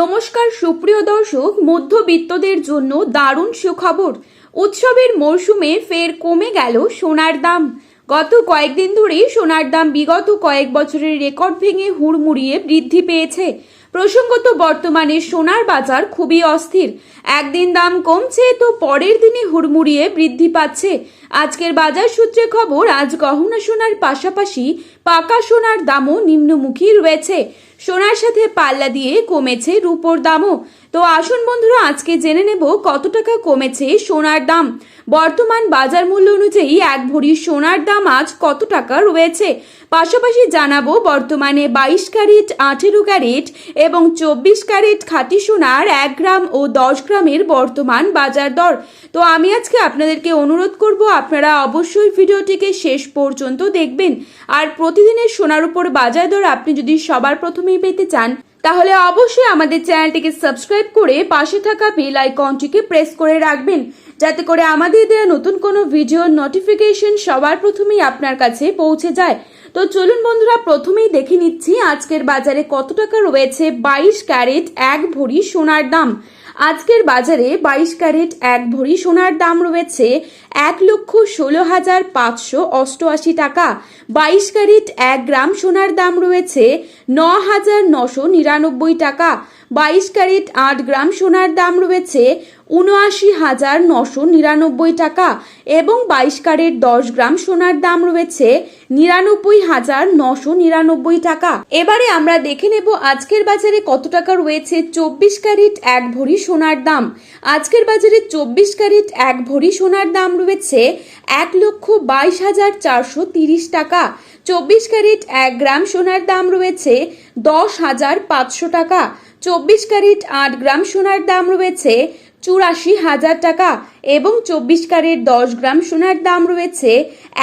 নমস্কার, সুপ্রিয় দর্শক, মধ্যবিত্তদের জন্য দারুণ সুখবর। উৎসবের মরশুমে ফের কমে গেল সোনার দাম। গত কয়েকদিন ধরেই সোনার দাম বিগত কয়েক বছরের রেকর্ড ভেঙে হুড়মুড়িয়ে বৃদ্ধি পেয়েছে। প্রসঙ্গত, বর্তমানে সোনার বাজার খুবই অস্থির। একদিন দাম কমছে, তো পরের দিনে হুড়মুড়িয়ে বৃদ্ধি পাচ্ছে। আজকের বাজার সূত্রে খবর, আজ গহনা সোনার পাশাপাশি পাকা সোনার দামও নিম্নমুখী রয়েছে। সোনার সাথে পাল্লা দিয়ে কমেছে রূপোর দামও। তো আসুন বন্ধুরা, আজকে জেনে নেব কত টাকা কমেছে সোনার দাম। বর্তমান বাজার মূল্য অনুযায়ী এক ভরি সোনার দাম আজ কত টাকা রয়েছে? পাশাপাশি জানাব বর্তমানে বাইশ ক্যারেট, আঠেরো ক্যারেট এবং চব্বিশ ক্যারেট খাঁটি সোনার এক গ্রাম ও দশ গ্রামের বর্তমান বাজার দর। তো আমি আজকে আপনাদেরকে অনুরোধ করব, আপনারা অবশ্যই ভিডিওটিকে শেষ পর্যন্ত দেখবেন। আর প্রতিদিনের সোনার উপর বাজার দর আপনি যদি সবার প্রথমেই পেতে চান, তাহলে অবশ্যই আমাদের চ্যানেলটিকে সাবস্ক্রাইব করে পাশে থাকা বেল আইকনটিকে প্রেস করে রাখবেন, যাতে করে আমাদের দেওয়া নতুন কোনো ভিডিওর নোটিফিকেশন সবার প্রথমেই আপনার কাছে পৌঁছে যায়। তো চলুন বন্ধুরা, প্রথমেই দেখে নিচ্ছি আজকের বাজারে কত টাকা রয়েছে। বাইশ ক্যারেট, এক ভরি সোনার দাম। আজকের বাজারে বাইশ ক্যারেট, এক ভরি সোনার দাম রয়েছে এক লক্ষ ষোলো হাজার পাঁচশো অষ্টআশি টাকা। বাইশ ক্যারেট, এক গ্রাম সোনার দাম রয়েছে ন হাজার নশো নিরানব্বই টাকা। বাইশ ক্যারেট, আট গ্রাম সোনার দাম রয়েছে উনআশি হাজার নশো নিরানব্বই টাকা এবং বাইশ ক্যারেট, দশ গ্রাম সোনার দাম রয়েছে নিরানব্বই হাজার নশো নিরানব্বই টাকা। এবারে আমরা দেখে নেব আজকের বাজারে কত টাকা রয়েছে। চব্বিশ ক্যারেট, এক ভরি সোনার দাম। আজকের বাজারে চব্বিশ ক্যারেট এক ভরি সোনার দাম রয়েছে এক লক্ষ বাইশ হাজার চারশো তিরিশ টাকা। চব্বিশ ক্যারেট এক গ্রাম সোনার দাম রয়েছে দশ হাজার পাঁচশো টাকা। চব্বিশ ক্যারেট আট গ্রাম সোনার দাম রয়েছে চুরাশি হাজার টাকা এবং চব্বিশ ক্যারেট দশ গ্রাম সোনার দাম রয়েছে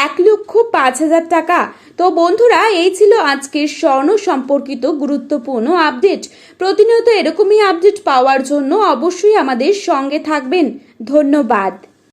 এক লক্ষ পাঁচ হাজার টাকা। তো বন্ধুরা, এই ছিল আজকের স্বর্ণ সম্পর্কিত গুরুত্বপূর্ণ আপডেট। প্রতিনিয়ত এরকমই আপডেট পাওয়ার জন্য অবশ্যই আমাদের সঙ্গে থাকবেন। ধন্যবাদ।